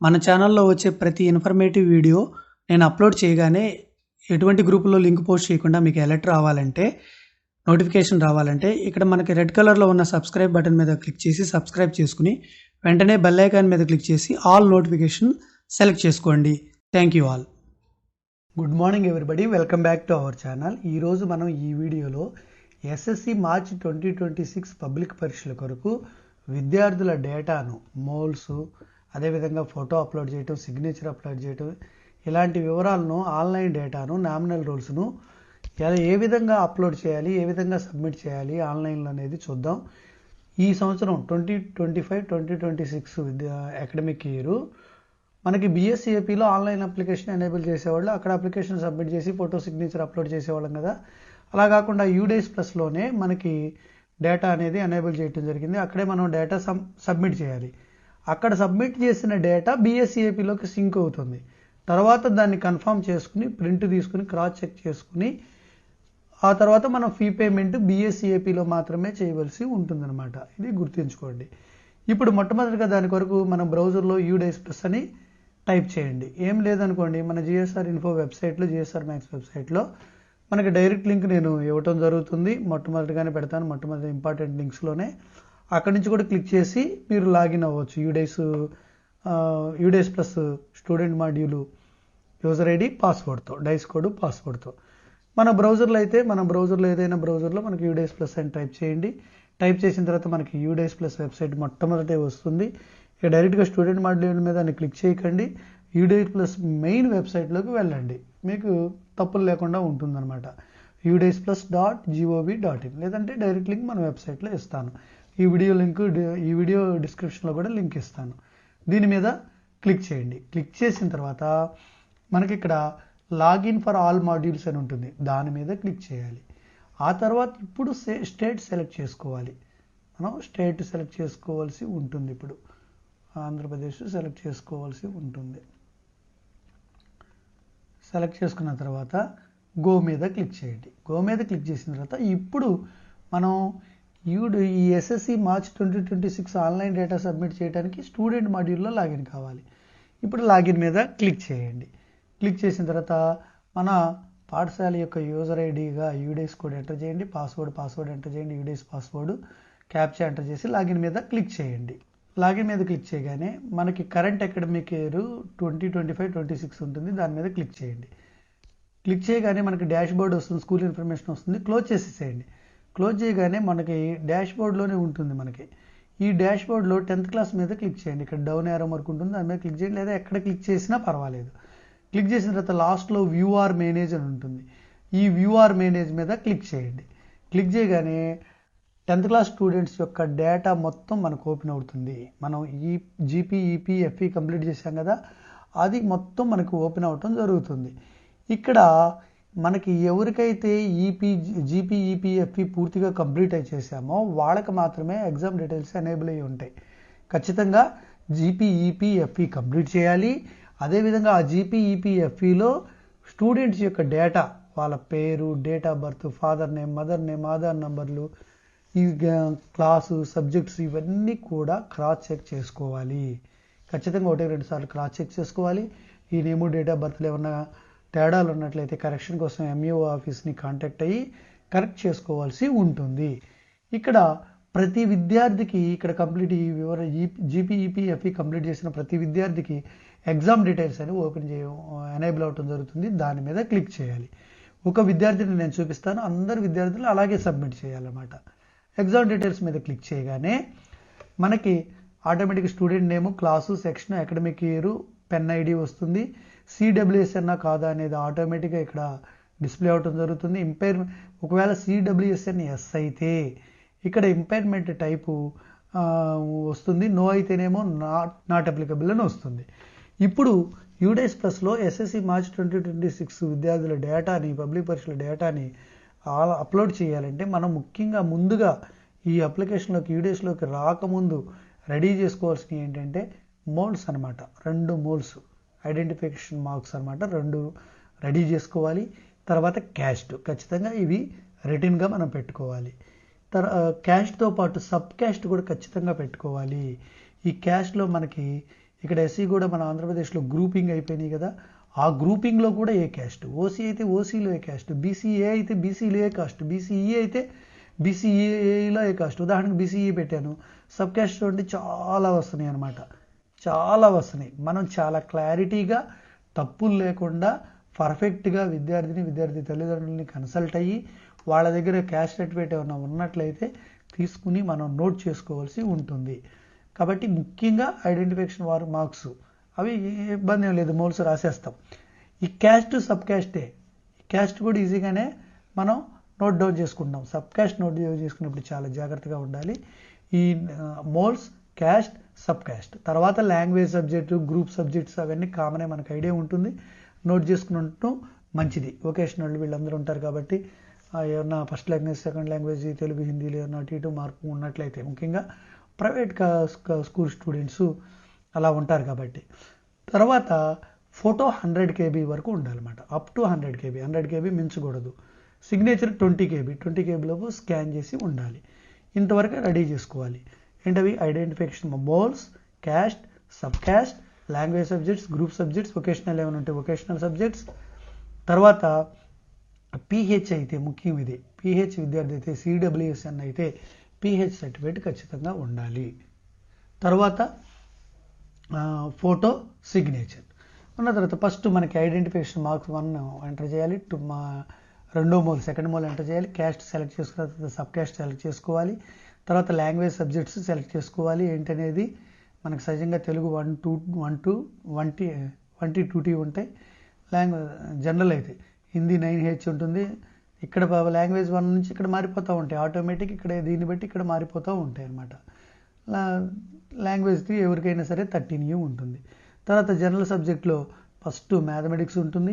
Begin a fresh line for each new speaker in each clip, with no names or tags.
మన ఛానల్లో వచ్చే ప్రతి ఇన్ఫర్మేటివ్ వీడియో నేను అప్లోడ్ చేయగానే ఎటువంటి గ్రూపులో లింక్ పోస్ట్ చేయకుండా మీకు అలర్ట్ రావాలంటే నోటిఫికేషన్ రావాలంటే ఇక్కడ మనకి రెడ్ కలర్లో ఉన్న సబ్స్క్రైబ్ బటన్ మీద క్లిక్ చేసి సబ్స్క్రైబ్ చేసుకుని వెంటనే బెల్ ఐకాన్ మీద క్లిక్ చేసి ఆల్ నోటిఫికేషన్ సెలెక్ట్ చేసుకోండి. Thank you all good morning everybody welcome back to our channel ఈరోజు మనం ఈ వీడియోలో SSC March twenty twenty six public పరీక్షల కొరకు విద్యార్థుల డేటాను మోల్స్ అదేవిధంగా ఫోటో అప్లోడ్ చేయటం సిగ్నేచర్ అప్లోడ్ చేయటం ఇలాంటి వివరాలను ఆన్లైన్ డేటాను నామినల్ రూల్స్ను ఎలా ఏ విధంగా అప్లోడ్ చేయాలి ఏ విధంగా సబ్మిట్ చేయాలి ఆన్లైన్లో అనేది చూద్దాం. ఈ సంవత్సరం twenty twenty five twenty twenty six విద్యా అకాడమిక్ ఇయర్ మనకి బీఎస్సీఏపీలో ఆన్లైన్ అప్లికేషన్ ఎనేబుల్ చేసేవాళ్ళు అక్కడ అప్లికేషన్ సబ్మిట్ చేసి ఫోటో సిగ్నేచర్ అప్లోడ్ చేసేవాళ్ళం కదా. అలా కాకుండా యూడేస్ ప్లస్లోనే మనకి డేటా అనేది ఎనేబుల్ చేయడం జరిగింది. అక్కడే మనం డేటా సబ్ సబ్మిట్ చేయాలి. అక్కడ సబ్మిట్ చేసిన డేటా బిఎస్సిఏపిలోకి సింక్ అవుతుంది. తర్వాత దాన్ని కన్ఫర్మ్ చేసుకుని ప్రింట్ తీసుకుని క్రాస్ చెక్ చేసుకుని ఆ తర్వాత మనం ఫీ పేమెంట్ బీఎస్సీఏపీలో మాత్రమే చేయవలసి ఉంటుందన్నమాట. ఇది గుర్తుంచుకోండి. ఇప్పుడు మొట్టమొదటిగా దాని కొరకు మన బ్రౌజర్లో యూడైస్ ప్లస్ అని టైప్ చేయండి. ఏం లేదనుకోండి మన జిఎస్ఆర్ ఇన్ఫో వెబ్సైట్లో జిఎస్ఆర్ మ్యాక్స్ వెబ్సైట్లో మనకి డైరెక్ట్ లింక్ నేను ఇవ్వటం జరుగుతుంది. మొట్టమొదటిగానే పెడతాను. మొట్టమొదటి ఇంపార్టెంట్ లింక్స్లోనే. అక్కడి నుంచి కూడా క్లిక్ చేసి మీరు లాగిన్ అవ్వచ్చు. UDISE UDISE plus student module user ID పాస్వర్డ్తో DISE code పాస్వర్డ్తో. మన బ్రౌజర్లో అయితే మన బ్రౌజర్లో ఏదైనా బ్రౌజర్లో మనకి యూడేస్ ప్లస్ అని టైప్ చేయండి. టైప్ చేసిన తర్వాత మనకి యూడేస్ ప్లస్ వెబ్సైట్ మొట్టమొదటే వస్తుంది. ఇక డైరెక్ట్గా స్టూడెంట్ మాడ్యూల్ మీద క్లిక్ చేయకండి. యూడేస్ ప్లస్ మెయిన్ వెబ్సైట్లోకి వెళ్ళండి. మీకు తప్పులు లేకుండా ఉంటుందన్నమాట. UDISE plus dot GOV dot IN లేదంటే డైరెక్ట్ లింక్ మన వెబ్సైట్లో ఇస్తాను. ఈ వీడియో లింక్ ఈ వీడియో డిస్క్రిప్షన్లో కూడా లింక్ ఇస్తాను. దీని మీద క్లిక్ చేయండి. క్లిక్ చేసిన తర్వాత మనకి ఇక్కడ లాగిన్ ఫర్ ఆల్ మాడ్యూల్స్ అని ఉంటుంది. దాని మీద క్లిక్ చేయాలి. ఆ తర్వాత ఇప్పుడు స్టేట్ సెలెక్ట్ చేసుకోవాలి. మనం స్టేట్ సెలెక్ట్ చేసుకోవాల్సి ఉంటుంది ఇప్పుడు. ఆంధ్రప్రదేశ్ సెలెక్ట్ చేసుకోవాల్సి ఉంటుంది. సెలెక్ట్ చేసుకున్న తర్వాత గో మీద క్లిక్ చేయండి. గో మీద క్లిక్ చేసిన తర్వాత ఇప్పుడు మనం యూడ్ ఈ SSC March twenty twenty six online data submit చేయడానికి స్టూడెంట్ మాడ్యూల్లో లాగిన్ కావాలి. ఇప్పుడు లాగిన్ మీద క్లిక్ చేయండి. క్లిక్ చేసిన తర్వాత మన పాఠశాల యొక్క యూజర్ ఐడిగా యూడేస్ కోడ్ ఎంటర్ చేయండి. పాస్వర్డ్ పాస్వర్డ్ ఎంటర్ చేయండి. యూడేస్ పాస్వర్డ్ క్యాప్చా ఎంటర్ చేసి లాగిన్ మీద క్లిక్ చేయండి. లాగిన్ మీద క్లిక్ చేయగానే మనకి current academic year twenty twenty five twenty six ఉంటుంది. దాని మీద క్లిక్ చేయండి. క్లిక్ చేయగానే మనకి డాష్ బోర్డ్ వస్తుంది స్కూల్ ఇన్ఫర్మేషన్ వస్తుంది. క్లోజ్ చేసేసేయండి. క్లోజ్ చేయగానే మనకి డాష్ బోర్డ్లోనే ఉంటుంది మనకి. ఈ డాష్ బోర్డ్లో టెన్త్ క్లాస్ మీద క్లిక్ చేయండి. ఇక్కడ డౌన్ ఏరో వరకు ఉంటుంది. దాని మీద క్లిక్ చేయండి. లేదా ఎక్కడ క్లిక్ చేసినా పర్వాలేదు. క్లిక్ చేసిన తర్వాత లాస్ట్లో వ్యూ ఆర్ మేనేజ్ అని ఉంటుంది. ఈ వ్యూ ఆర్ మేనేజ్ మీద క్లిక్ చేయండి. క్లిక్ చేయగానే టెన్త్ క్లాస్ స్టూడెంట్స్ యొక్క డేటా మొత్తం మనకు ఓపెన్ అవుతుంది. మనం ఈ జీపీ ఈపీ ఎఫ్ఈ కంప్లీట్ చేసాం కదా? అది మొత్తం మనకు ఓపెన్ అవటం జరుగుతుంది. ఇక్కడ మనకి ఎవరికైతే ఈపీ జీపీ ఈపీఎఫ్ఈ పూర్తిగా కంప్లీట్ అయి చేసామో వాళ్ళకి మాత్రమే ఎగ్జామ్ డీటెయిల్స్ ఎనేబుల్ అయ్యి ఉంటాయి. ఖచ్చితంగా జీపీ ఈపీఎఫ్ఈ కంప్లీట్ చేయాలి. అదేవిధంగా ఆ జీపీ ఈపీఎఫ్ఈలో స్టూడెంట్స్ యొక్క డేటా వాళ్ళ పేరు date of birth father name mother name Aadhaar నంబర్లు ఈ క్లాసు సబ్జెక్ట్స్ ఇవన్నీ కూడా క్రాస్ చెక్ చేసుకోవాలి. ఖచ్చితంగా ఒకటి రెండు సార్లు క్రాస్ చెక్ చేసుకోవాలి. ఈ నేము డేట్ ఆఫ్ బర్త్లు ఏమన్నా తేడాలు ఉన్నట్లయితే కరెక్షన్ కోసం ఎంఈఓ ఆఫీస్ని కాంటాక్ట్ అయ్యి కరెక్ట్ చేసుకోవాల్సి ఉంటుంది. ఇక్కడ ప్రతి విద్యార్థికి ఇక్కడ కంప్లీట్ ఈ వివర జీపీఈపీఎఫ్ఈ కంప్లీట్ చేసిన ప్రతి విద్యార్థికి ఎగ్జామ్ డీటెయిల్స్ అని ఓపెన్ చేయ ఎనేబుల్ అవటం జరుగుతుంది. దాని మీద క్లిక్ చేయాలి. ఒక విద్యార్థిని నేను చూపిస్తాను. అందరు విద్యార్థులు అలాగే సబ్మిట్ చేయాలన్నమాట. ఎగ్జామ్ డీటెయిల్స్ మీద క్లిక్ చేయగానే మనకి automatic student name class section academic year PEN ID వస్తుంది. సిడబ్ల్యూఎస్ఎన్నా కాదా అనేది ఆటోమేటిక్గా ఇక్కడ డిస్ప్లే అవటం జరుగుతుంది. ఇంపైర్ ఒకవేళ సిడబ్ల్యూఎస్ఎన్ ఎస్ అయితే ఇక్కడ ఇంపైర్మెంట్ టైపు వస్తుంది. నో అయితేనేమో నాట్ నాట్ అప్లికబుల్ అని వస్తుంది. ఇప్పుడు యూడేస్ ప్లస్లో SSC March twenty twenty six విద్యార్థుల డేటాని పబ్లిక్ పరీక్షల డేటాని అప్లోడ్ చేయాలంటే మనం ముఖ్యంగా ముందుగా ఈ అప్లికేషన్లోకి యూడేస్లోకి రాకముందు రెడీ చేసుకోవాల్సినవి ఏంటంటే మోల్స్ అనమాట రెండు మోల్స్ ఐడెంటిఫికేషన్ మార్క్స్ అనమాట రెండు రెడీ చేసుకోవాలి. తర్వాత క్యాస్ట్ ఖచ్చితంగా ఇవి రిటర్న్గా మనం పెట్టుకోవాలి. తర్ క్యాష్తో పాటు సబ్ క్యాస్ట్ కూడా ఖచ్చితంగా పెట్టుకోవాలి. ఈ క్యాష్లో మనకి ఇక్కడ ఎస్సీ కూడా మన ఆంధ్రప్రదేశ్లో గ్రూపింగ్ అయిపోయినాయి కదా ఆ గ్రూపింగ్లో కూడా ఏ క్యాస్ట్? ఓసీ అయితే ఓసీలో ఏ క్యాస్ట్? బీసీఏ అయితే బీసీలో ఏ కాస్ట్ బీసీఈ అయితే బీసీఏలో ఏ కాస్ట్ ఉదాహరణకు బీసీఈ పెట్టాను. సబ్ క్యాస్ట్ చూడండి చాలా వస్తున్నాయి అనమాట చాలా వస్తున్నాయి. మనం చాలా క్లారిటీగా తప్పులు లేకుండా పర్ఫెక్ట్గా విద్యార్థిని విద్యార్థి తల్లిదండ్రులని కన్సల్ట్ అయ్యి వాళ్ళ దగ్గర క్యాష్ సర్టిఫికేట్ ఏమైనా ఉన్నట్లయితే తీసుకుని మనం నోట్ చేసుకోవాల్సి ఉంటుంది. కాబట్టి ముఖ్యంగా ఐడెంటిఫికేషన్ వారు మార్క్స్. అవి ఇబ్బంది ఏం లేదు మోల్స్ రాసేస్తాం. ఈ క్యాస్ట్ సబ్ క్యాస్టే క్యాస్ట్ కూడా ఈజీగానే మనం నోట్ డౌన్ చేసుకుంటాం. సబ్ క్యాస్ట్ నోట్ డౌన్ చేసుకున్నప్పుడు చాలా జాగ్రత్తగా ఉండాలి. ఈ మోల్స్ క్యాస్ట్ సబ్ క్యాస్ట్ తర్వాత లాంగ్వేజ్ సబ్జెక్టు గ్రూప్ సబ్జెక్ట్స్ అవన్నీ కామనే మనకు ఐడియా ఉంటుంది. నోట్ చేసుకున్నట్టు మంచిది. వొకేషనల్ వీళ్ళందరూ ఉంటారు కాబట్టి ఏమన్నా first language second language Telugu హిందీలో ఏమన్నా అటు ఇటు మార్పు ఉన్నట్లయితే ముఖ్యంగా ప్రైవేట్ స్కూల్ స్టూడెంట్స్ అలా ఉంటారు కాబట్టి. తర్వాత ఫోటో హండ్రెడ్ కేబీ వరకు ఉండాలన్నమాట. Up to hundred KB hundred KB మించకూడదు. Signature twenty KB twenty కేబీలోపు స్కాన్ చేసి ఉండాలి. ఇంతవరకు రెడీ చేసుకోవాలి. ఏంటవి identification moles caste sub caste language subjects group subjects vocational ఏమైనా ఉంటే వొకేషనల్ సబ్జెక్ట్స్ తర్వాత పిహెచ్ అయితే ముఖ్యం ఇది. పిహెచ్ విద్యార్థి అయితే సిడబ్ల్యూఎస్ఎన్ అయితే పిహెచ్ సర్టిఫికేట్ ఖచ్చితంగా ఉండాలి. తర్వాత ఫోటో సిగ్నేచర్ ఉన్న తర్వాత ఫస్ట్ మనకి ఐడెంటిఫికేషన్ మార్క్స్ వన్ ఎంటర్ చేయాలి. టు మా రెండో మోల్ సెకండ్ మోల్ ఎంటర్ చేయాలి. క్యాస్ట్ సెలెక్ట్ చేసుకున్న తర్వాత సబ్ క్యాస్ట్ సెలెక్ట్ చేసుకోవాలి. తర్వాత లాంగ్వేజ్ సబ్జెక్ట్స్ సెలెక్ట్ చేసుకోవాలి ఏంటనేది మనకు సహజంగా Telugu one two one two one T one T two T ఉంటాయి. లాంగ్వేజ్ జనరల్ అయితే హిందీ నైన్ హెచ్ ఉంటుంది. ఇక్కడ లాంగ్వేజ్ వన్ నుంచి ఇక్కడ మారిపోతూ ఉంటాయి. ఆటోమేటిక్ ఇక్కడ దీన్ని బట్టి ఇక్కడ మారిపోతూ ఉంటాయి అన్నమాట. లాంగ్వేజ్ ఎవరికైనా సరే థర్టీన్ యూ ఉంటుంది. తర్వాత జనరల్ సబ్జెక్ట్లో ఫస్ట్ మ్యాథమెటిక్స్ ఉంటుంది.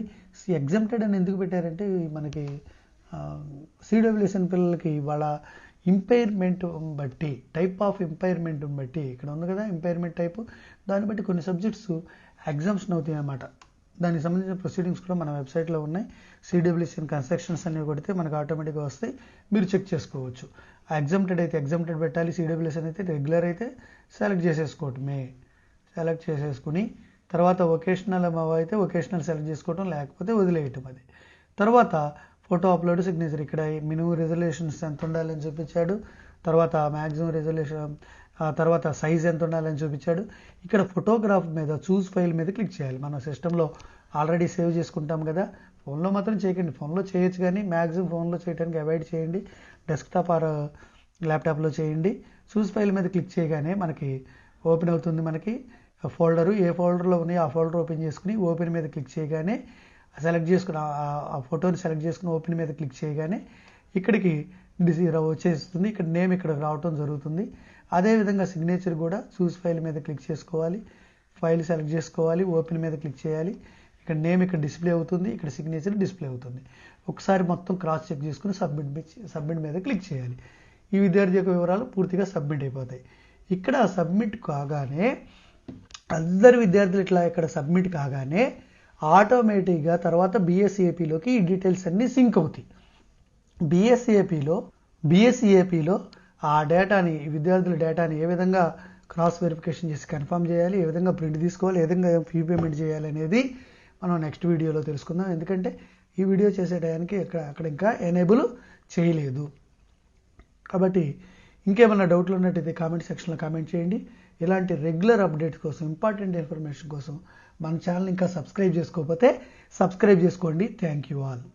ఎగ్జామ్టెడ్ అని ఎందుకు పెట్టారంటే మనకి సిడబ్ల్యూఎస్ఎన్ పిల్లలకి వాళ్ళ ఇంపైర్మెంట్ బట్టి టైప్ ఆఫ్ ఇంపైర్మెంట్ బట్టి ఇక్కడ ఉంది కదా ఇంపైర్మెంట్ టైపు దాన్ని బట్టి కొన్ని సబ్జెక్ట్స్ ఎగ్జామ్స్ అవుతాయి అన్నమాట. దానికి సంబంధించిన ప్రొసీడింగ్స్ కూడా మన వెబ్సైట్లో ఉన్నాయి. సిడబ్ల్యూసీఎన్ కన్స్ట్రక్షన్స్ అనేవి కొడితే మనకు ఆటోమేటిక్గా వస్తాయి. మీరు చెక్ చేసుకోవచ్చు. ఆ ఎగ్జామ్టెడ్ అయితే ఎగ్జామ్టెడ్ పెట్టాలి సిడబ్ల్యూఎస్ఎన్ అయితే రెగ్యులర్ అయితే సెలెక్ట్ చేసేసుకోవటమే సెలెక్ట్ చేసేసుకుని తర్వాత వొకేషనల్ అయితే వొకేషనల్ సెలెక్ట్ చేసుకోవటం లేకపోతే వదిలేయటం అది. తర్వాత ఫోటో అప్లోడ్ సిగ్నేచర్. ఇక్కడ మినిమం రిజల్యూషన్స్ ఎంత ఉండాలని చూపించాడు. తర్వాత మ్యాక్సిమం రిజల్యూషన్ తర్వాత సైజ్ ఎంత ఉండాలని చూపించాడు. ఇక్కడ ఫోటోగ్రాఫ్ మీద చూస్ ఫైల్ మీద క్లిక్ చేయాలి. మన సిస్టంలో ఆల్రెడీ సేవ్ చేసుకుంటాం కదా. ఫోన్లో మాత్రం చేయకండి. ఫోన్లో చేయొచ్చు కానీ మ్యాక్సిమం ఫోన్లో చేయడానికి అవాయిడ్ చేయండి. డెస్క్టాప్ ఆర్ ల్యాప్టాప్లో చేయండి. చూస్ ఫైల్ మీద క్లిక్ చేయగానే మనకి ఓపెన్ అవుతుంది మనకి. ఫోల్డరు ఏ ఫోల్డర్లో ఉన్నాయో ఆ ఫోల్డర్ ఓపెన్ చేసుకుని ఓపెన్ మీద క్లిక్ చేయగానే సెలెక్ట్ చేసుకుని ఆ ఫోటోని సెలెక్ట్ చేసుకుని ఓపెన్ మీద క్లిక్ చేయగానే ఇక్కడికి డిసి వచ్చేస్తుంది. ఇక్కడ నేమ్ ఇక్కడ రావటం జరుగుతుంది. అదేవిధంగా సిగ్నేచర్ కూడా చూస్ ఫైల్ మీద క్లిక్ చేసుకోవాలి. ఫైల్ సెలెక్ట్ చేసుకోవాలి. ఓపెన్ మీద క్లిక్ చేయాలి. ఇక్కడ నేమ్ ఇక్కడ డిస్ప్లే అవుతుంది. ఇక్కడ సిగ్నేచర్ డిస్ప్లే అవుతుంది. ఒకసారి మొత్తం క్రాస్ చెక్ చేసుకుని సబ్మిట్ సబ్మిట్ మీద క్లిక్ చేయాలి. ఈ విద్యార్థి యొక్క వివరాలు పూర్తిగా సబ్మిట్ అయిపోతాయి. ఇక్కడ సబ్మిట్ కాగానే అందరు విద్యార్థులు ఇట్లా ఇక్కడ సబ్మిట్ కాగానే ఆటోమేటిక్గా తర్వాత బీఎస్సీఏపీలోకి ఈ డీటెయిల్స్ అన్నీ సింక్ అవుతాయి. బీఎస్ఏపీలో బీఎస్సీఏపీలో ఆ డేటాని విద్యార్థుల డేటాని ఏ విధంగా క్రాస్ వెరిఫికేషన్ చేసి కన్ఫర్మ్ చేయాలి ఏ విధంగా ప్రింట్ తీసుకోవాలి ఏ విధంగా ఫీ పేమెంట్ చేయాలి అనేది మనం నెక్స్ట్ వీడియోలో తెలుసుకుందాం. ఎందుకంటే ఈ వీడియో చేసే టయానికి ఇక్కడ అక్కడ ఇంకా ఎనేబుల్ చేయలేదు. కాబట్టి ఇంకేమైనా డౌట్లు ఉన్నట్టయితే కామెంట్ సెక్షన్లో కామెంట్ చేయండి. ఇలాంటి రెగ్యులర్ అప్డేట్స్ కోసం ఇంపార్టెంట్ ఇన్ఫర్మేషన్ కోసం మన ఛానల్ ఇంకా సబ్స్క్రైబ్ చేసుకోకపోతే సబ్స్క్రైబ్ చేసుకోండి. Thank you all